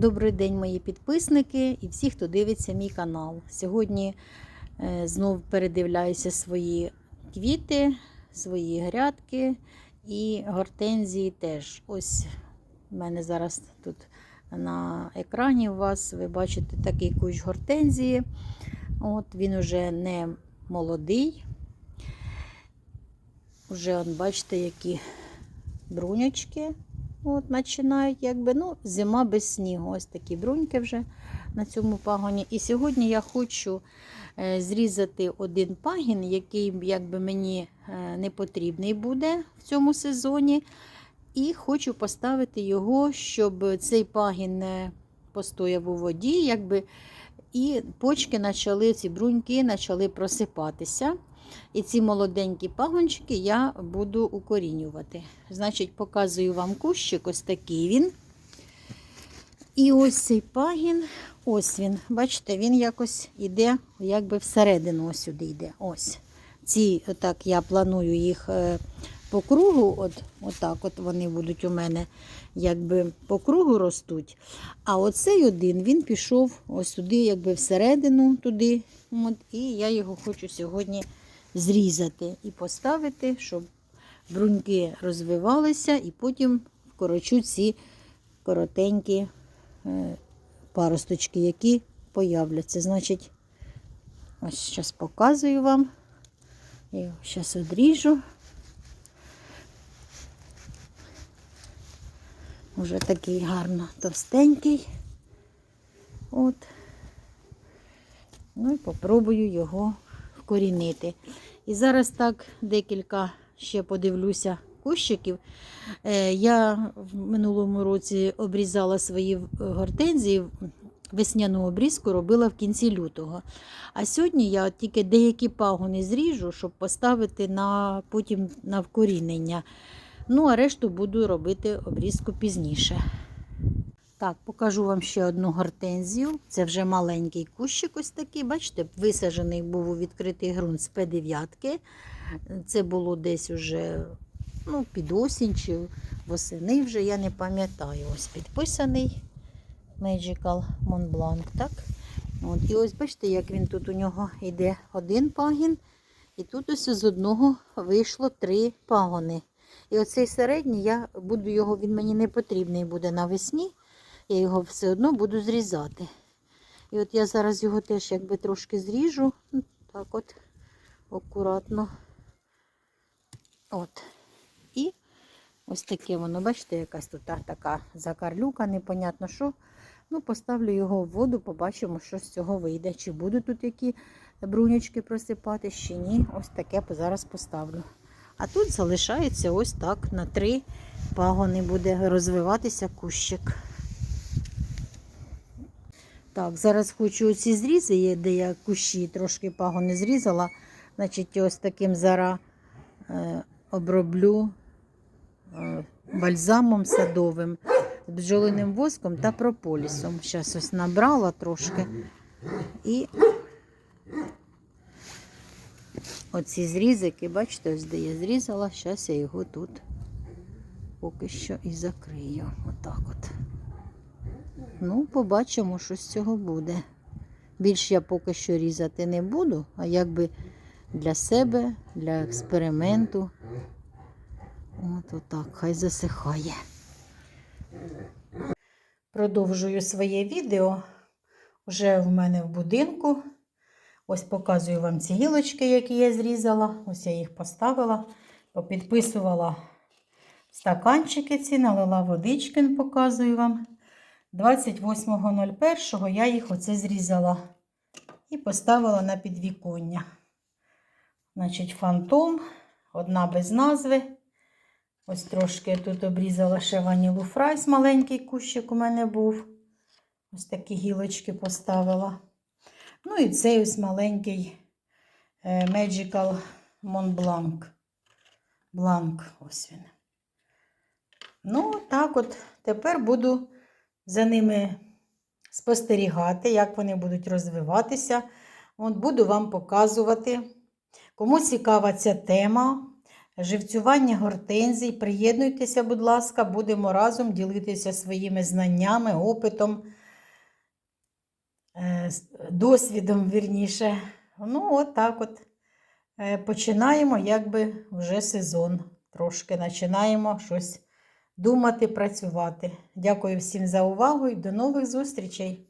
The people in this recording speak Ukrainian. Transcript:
Добрий день, мої підписники і всі, хто дивиться мій канал. Сьогодні е, знов передивляюся свої квіти, свої грядки і гортензії теж. Ось у мене зараз тут на екрані у вас ви бачите такий кущ гортензії. От Він уже не молодий. Уже бачите, які бруньочки от, починають, якби, ну, зима без снігу. Ось такі бруньки вже на цьому пагоні. І сьогодні я хочу е, зрізати один пагін, який якби, мені е, не потрібний буде в цьому сезоні. І хочу поставити його, щоб цей пагін не постояв у воді, якби, і почки почали, ці бруньки почали просипатися. І ці молоденькі пагончики я буду укорінювати. Значить, показую вам кущик, ось такий він. І ось цей пагін, ось він. Бачите, він якось йде, якби всередину ось сюди йде. Ось. Ці, отак я планую їх е, по кругу, от, отак от вони будуть у мене якби по кругу ростуть. А оцей один він пішов ось сюди, якби всередину туди. От, і я його хочу сьогодні зрізати і поставити, щоб бруньки розвивалися, і потім вкорочу ці коротенькі е, паросточки, які появляться. Значить, ось зараз показую вам. Я зараз одріжу. Уже такий гарно товстенький. От. Ну і попробую його вкорінити. І зараз так декілька ще подивлюся кущиків. Е, Я в минулому році обрізала свої гортензії, весняну обрізку робила в кінці лютого. А сьогодні я тільки деякі пагони зріжу, щоб поставити на, потім на вкорінення. Ну, а решту буду робити обрізку пізніше. Так, покажу вам ще одну гортензію. Це вже маленький кущик ось такий. Бачите, висаджений був у відкритий ґрунт з П9. Це було десь уже ну, під осінь чи восени вже, я не пам'ятаю. Ось підписаний Magical Mont Blanc. Так? От, і ось бачите, як він тут у нього йде один пагін. І тут ось з одного вийшло три пагони. І оцей середній я буду його, він мені не потрібний буде навесні я його все одно буду зрізати. І от я зараз його теж якби трошки зріжу. Так от, акуратно. От. І ось таке воно, бачите, якась тут така закарлюка, непонятно що. Ну, поставлю його в воду, побачимо, що з цього вийде. Чи будуть тут які брунячки просипати, чи ні. Ось таке зараз поставлю. А тут залишається ось так на три пагони буде розвиватися кущик. Так, зараз хочу оці зрізи, є, де я кущі трошки пагони зрізала. Значить, ось таким зараз е, оброблю е, бальзамом садовим, бджолиним воском та прополісом. Зараз ось набрала трошки. І оці зрізики, бачите, ось де я зрізала, зараз я його тут поки що і закрию. Отак от. Ну, побачимо, що з цього буде. Більш я поки що різати не буду, а якби для себе, для експерименту. От отак, хай засихає. Продовжую своє відео. Вже в мене в будинку. Ось показую вам ці гілочки, які я зрізала. Ось я їх поставила, попідписувала стаканчики ці, налила водички, показую вам. 28.01 я їх оце зрізала і поставила на підвіконня. Значить, фантом, одна без назви. Ось трошки тут обрізала ще ванілу фрайс, маленький кущик у мене був. Ось такі гілочки поставила. Ну і цей ось маленький е, Magical Blanc. Blanc, ось він. Ну, так от тепер буду за ними спостерігати, як вони будуть розвиватися. От Буду вам показувати. Кому цікава ця тема, живцювання гортензій. Приєднуйтеся, будь ласка, будемо разом ділитися своїми знаннями, опитом, е, досвідом, вірніше. Ну, от от. Е, Починаємо якби вже сезон. Трошки починаємо щось думати, працювати. Дякую всім за увагу і до нових зустрічей!